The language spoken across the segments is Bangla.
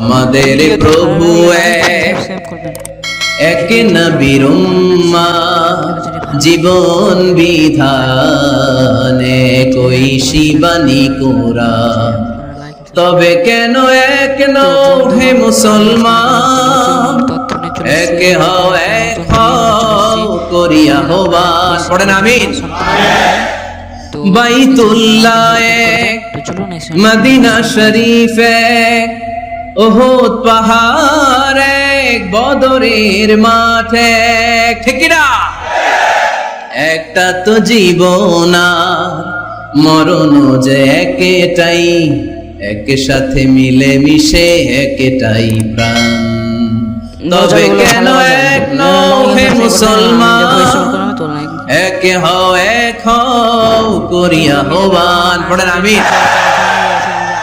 আমাদের প্রভু এক নবীর জীবন বিধানে কই শিবানী কোরা তবে কেন এক হে মুসলমান? এক হও এক হও করিয়া হবান পড়েন আমিন। বাইতুল্লাহ মদিনা শরীফ ওহুদ পাহাড় এক বদরের মাঠ। ঠিক না একটা তো জীবন মরণ যে একেটাই একে সাথে মিলে মিশে একেটাই প্রাণ। তবে কেন এক নও হে মুসলমান একে হও এক হও করিয়া হবান পড়েন আমি।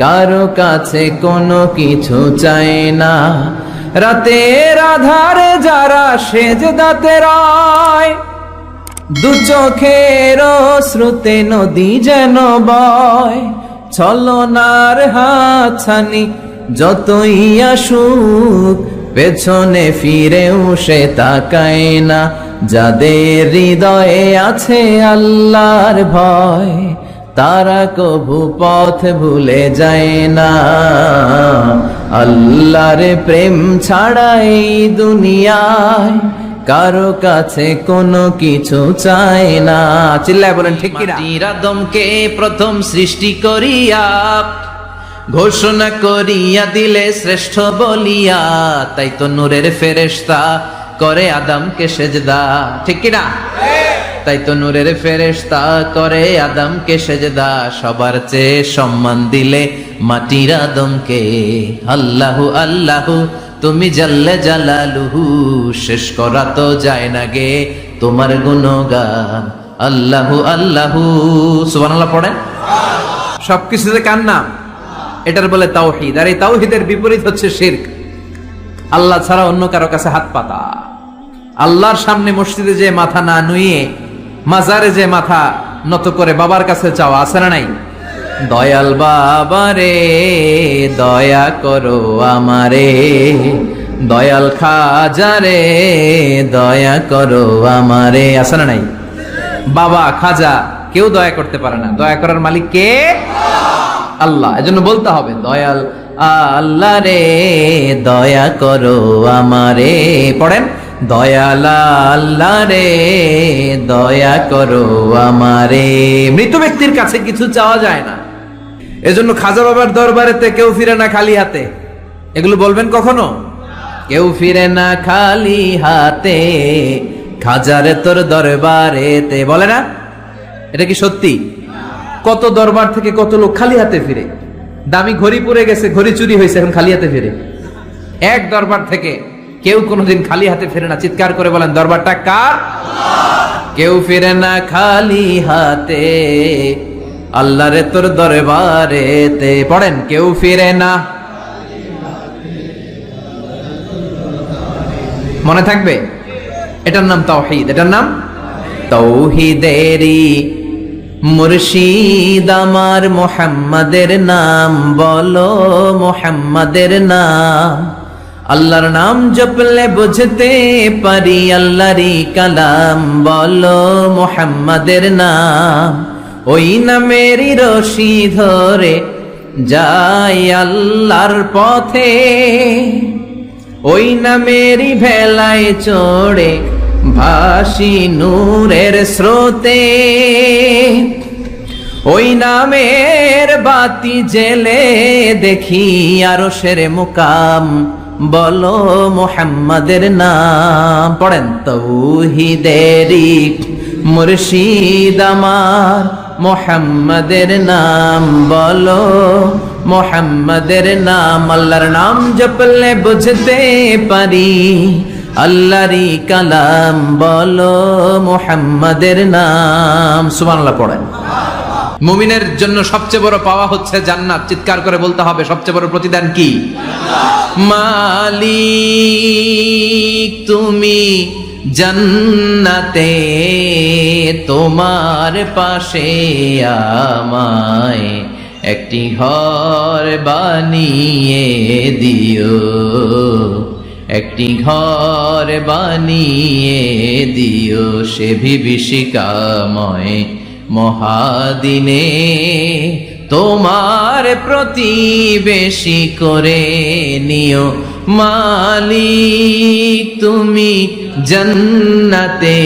কারও কাছে কোনো কিছু চায় না। রাতের আধারে যারা সেজ দাতে রয়, দু চোখের শ্রুতে নদী যেন বয়। ছলনার হাতছানি যতই আসুক, পেছনে ফিরেও সে তাকায় না। যাদের হৃদয়ে আছে আল্লাহর ভয় তারা কভু পথ ভুলে যায় না। আল্লাহর প্রেম ছাড়া এই দুনিয়ায় কারও কাছে কোনো কিছু চায় না। চিল্লায় বলেন, ঠিক কিনা? প্রথম সৃষ্টি করিয়া, ঘোষণা করিয়া দিলে শ্রেষ্ঠ বলিয়া, তাই তো নূরের ফেরেশতা করে আদমকে সেজদা। ঠিক কিনা? তাই তো নূরের ফেরেশতা করে আদমকে সেজদা, সবার চেয়ে সম্মান দিলে মাটির আদমকে। আল্লাহু আল্লাহু, তুমি জাল্লে জালালুহু, শেষ করা তো যায় না গে তোমার গুণগান। আল্লাহু আল্লাহু, সুবহানাল্লাহ পড়েন? সবকিছুতে কার নাম? এটার বলে তাওহিদ। আর এই তাওহিদের বিপরীত হচ্ছে শিরক। আল্লাহ ছাড়া অন্য কারও কাছে হাত পাতা। আল্লাহর সামনে মসজিদে যে মাথা না নুয়ে মাজারে যে মাথা নত করে বাবার কাছে চাওয়া আছে না নাই? দয়াল বাবা রে দয়া করো আমারে। দয়াল খাজা রে দয়া করো আমারে। আছে না নাই? বাবা খাজা কেউ দয়া করতে পারে না। দয়া করার মালিক কে? আল্লাহ। এজন্য বলতে হবে, দয়াল আল্লাহ রে, দয়া করো আমারে। পড়েন? দয়াল রে, দয়া করো আমারে। মৃত ব্যক্তির কাছে কিছু চাওয়া যায় না। এজন্য খাজা বাবার দরবারেতে কেউ ফিরে না খালি হাতে। এগুলো বলবেন কখনো? কেউ ফিরে না খালি হাতে। খাজারে তোর দরবারেতে। বলে না? এটা কি সত্যি? কত দরবার থেকে কত লোক খালি হাতে ফিরে। দামি ঘড়ি পরে গেছে, ঘড়ি চুরি হয়েছে, এখন খালি হাতে ফিরে। এক দরবার থেকে কেউ কোনোদিন খালি হাতে ফেরে না। চিৎকার করে বলেন, দরবারটা কার? কেউ ফিরে না খালি হাতে। আল্লাহ রে তোর দরবারেতে। পড়েন, কেউ ফিরে না মনে থাকবে? এটার নাম তাওহিদ। এটার নাম তৌহিদেরি মুর্শিদ আমার মোহাম্মদের নাম বলো, মোহাম্মদের নাম। আল্লাহর নাম জপলে বুঝতে পারি, আল্লাহরই কালাম। বলো মোহাম্মদের নাম, ওই নামেরই রশি ধরে যাই আল্লাহর পথে। ওই নামেরই ভেলায় চড়ে ভাসি নূরের স্রোতে। ওই নামের বাতি জেলে দেখি আরও সেরে মুকাম বলো মোহাম্মদের নাম। পড়েন তৌহিদেরি মুর্শিদ আমার মোহাম্মদের নাম। বলো মোহাম্মদের নাম। আল্লাহর নাম জপলে বুঝতে পারি। আল্লাহরই কালাম। বলো মোহাম্মদের নাম। সুবহানাল্লাহ পড়েন। মুমিনের জন্য সবচেয়ে বড় পাওয়া হচ্ছে জান্নাত। চিৎকার করে বলতে হবে, সবচেয়ে বড় প্রতিদান কি? মালিক, তুমি জান্নাতে তোমার পাশে আমায় একটি ঘর বানিয়ে দিও। একটি ঘর বানিয়ে দিও সে বিভীষিকাময় মহাদিনে। তোমার প্রতিবেশী করে নিও মালিক, তুমি জন্নতে,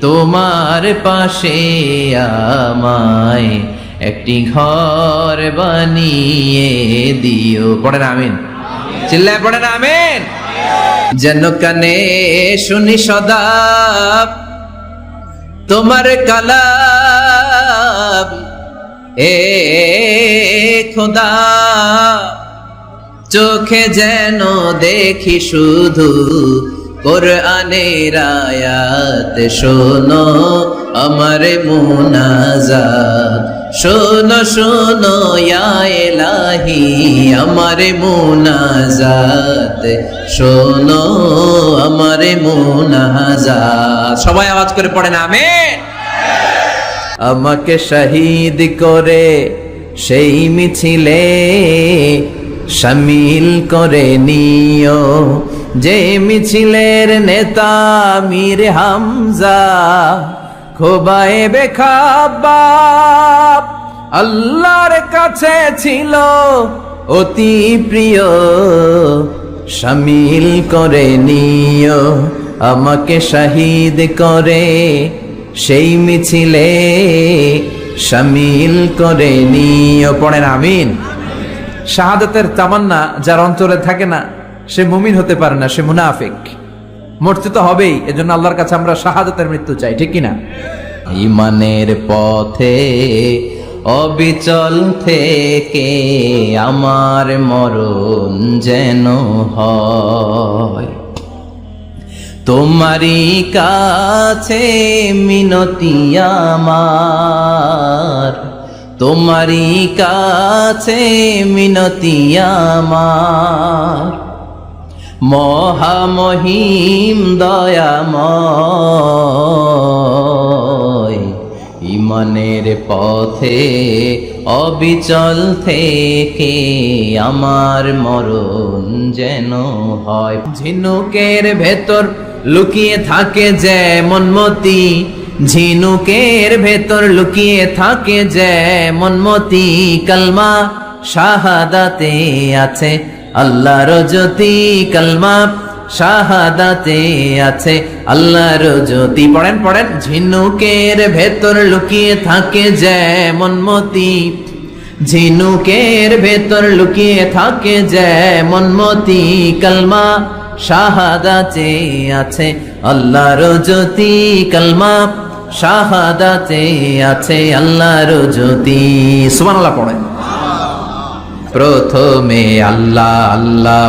তোমার পাশে আমায় একটি ঘর বানিয়ে দিও। পড়েন আমিন। চিল্লায় পড়েন আমিন। যেন কানে শুনি সদা তোমার কালাম। এ খোদা, চোখে যেন দেখি শুধু কোরআনের আয়াত। শোনো আমার মুনাজাত, শোনো শোনো এলাহি আমার মুনাজাত। শোনো আমার মুনাজাত। সবাই আওয়াজ করে পড়েন আমেন। আমাকে শহীদ করে, সেই মিছিলে সামিল করে নিও। যে মিছিলের নেতা মীর হামজা, খোবায়ে বেখাবাব, আল্লাহর কাছে ছিল অতি প্রিয়। সামিল করে নিও, আমাকে শহীদ করে সেই মিছিলে সামিল করে নিও, পড়েন আমিন। শাহাদাতের তামান্না যার অন্তরে থাকে না, সে মুমিন হতে পারে না, সে মুনাফিক। মরতে তো হবেই, এজন্য আল্লাহর কাছে আমরা শাহাদাতের মৃত্যু চাই, ঠিক কিনা? ইমানের পথে অবিচল থেকে আমার মরণ যেন হয়। তোমারই কাছে মিনতি আমার। তোমারই কাছে মিনতি আমার। মহামহিম দয়াময়, ইমানের পথে অবিচল থেকে আমার মরণ যেন হয়। ঝিনুকের ভেতর লুকিয়ে থাকে যেমন মনমতি, ঝিনুকের ভেতর লুকিয়ে থাকে যেমন মনমতি, কালমা শাহাদাতে আছে, আল্লাহর জ্যোতি, কালমা শাহাদাতে আছে, আল্লাহর জ্যোতি। পড়েন পড়েন, ঝিনুকের ভেতর লুকিয়ে থাকে যেমন মনমতি, ঝিনুকের ভেতর লুকিয়ে থাকে যেমন মনমতি, কালমা শাহাদাতে আছে আল্লাহর জ্যোতি, কালমা শাহাদাতে আছে আল্লাহর জ্যোতি। সুবহানাল্লাহ পড়ে। প্রথমে আল্লাহ আল্লাহ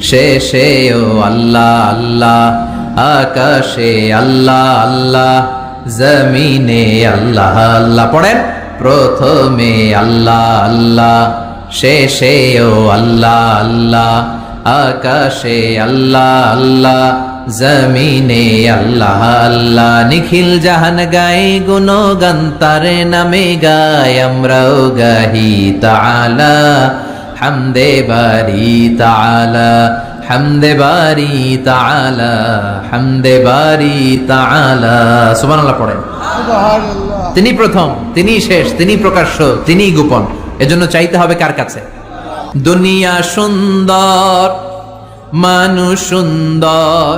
শেষেও আল্লাহ আল্লাহ, আকাশে আল্লাহ আল্লাহ, জমিনে আল্লাহ আল্লাহ পড়েন। প্রথমে আল্লাহ আল্লাহ শেষেও আল্লাহ আল্লাহ আকাশে আল্লাহ আল্লাহ জমিনে আল্লাহ আল্লাহ নিখিল জাহান গাই গুণগান তার নামে গায় আমরাও গাহি তাআলা হামদে বারি তাআলা হামদে বারি তাআলা হামদে বারি তাআলা। সুবহানাল্লাহ পড়েন। তিনি প্রথম তিনি শেষ তিনি প্রকাশ্য তিনি গোপন। এজন্য চাইতে হবে কার কাছে? দুনিয়া সুন্দর, মানুষ সুন্দর,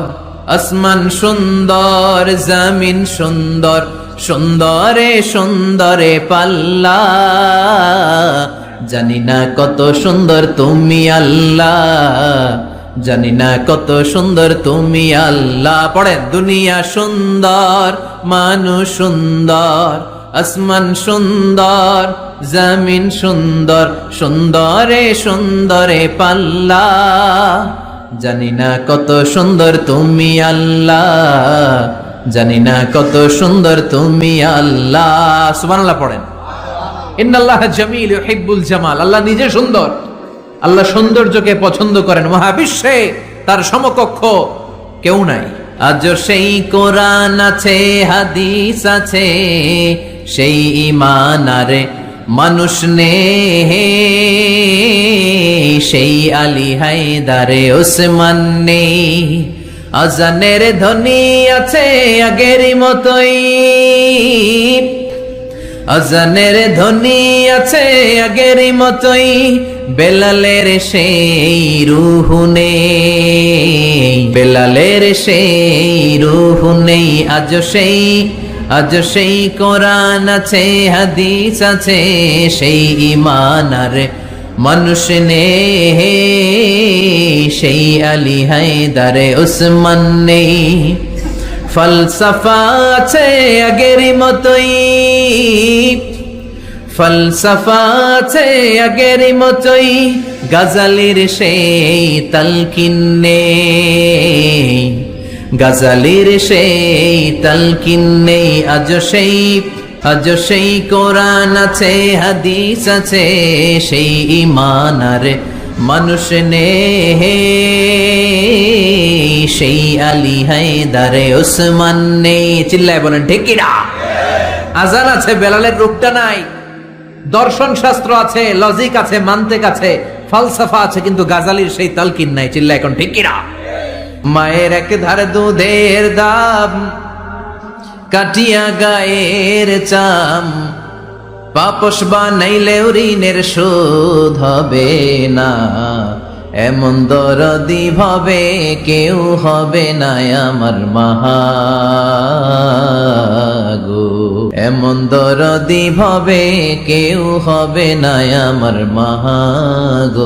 আসমান সুন্দর, জমিন সুন্দর, সুন্দরে সুন্দরে পাল্লা। জানি না কত সুন্দর তুমি আল্লাহ, জানি না কত সুন্দর তুমি আল্লাহ। পড়ে দুনিয়া সুন্দর, মানুষ সুন্দর আসমান সুন্দর, জমিন সুন্দর, সুন্দরে সুন্দরে পাল্লা। জানি না কত সুন্দর তুমি আল্লাহ, জানি না কত সুন্দর তুমি আল্লাহ। সুবহানাল্লাহ পড়েন। ইন্নাল্লাহ জামিল হিব্বুল জামাল। আল্লাহ নিজে সুন্দর। আল্লাহ সৌন্দর্যকে পছন্দ করেন। মহাবিশ্বে তার সমকক্ষ কেউ নাই। আজ সেই কোরআন আছে, হাদিস আছে। সেই ইমান আরে মানুষ নে সেই আলী হায়দারে ওসমান নেই। আজানের ধ্বনি আছে আগের মতোই। আজানের ধ্বনি আছে আগের মতোই। বেলালের সেই রুহু নেই। বেলালের সেই রুহু নেই। আজ সেই আজ সেই কোরআন আছে, হাদিস আছে, সেই ইমান আর মানুষ নে সেই আলী হায়দারে উসমান নেই। ফলসফা আছে আগের মতোই, ফলসফা আছে আগের মতোই, গাজালির সেই তালকিন নেই। গাজালির সেই তালকিন নেই, আজ সেই আজ সেই কোরআন আছে, হাদিস আছে, সেই ইমান আর মানুষ নে সেই আলী হায়দারে ওসমান নেই, চিল্লায় বলেন ঢেকিরা আজান আছে, বেলালের রূপটা নাই। দর্শন শাস্ত্র আছে লজিক আছে, মান্তেক আছে ফালসাফা আছে, কিন্তু গাজালির সেই তালকিন নাই চিল্লা এখন ঢেকিরা মায়ের এক ধারে দুধের দাম, কাটিয়া গায়ের চাম। পাপস বানাইলে ঋণের শোধ হবে না, এমন দরদি ভাবে কেউ হবে না আমার মাহাগো। এমন দরদি ভাবে কেউ হবে না আমার মাহাগো।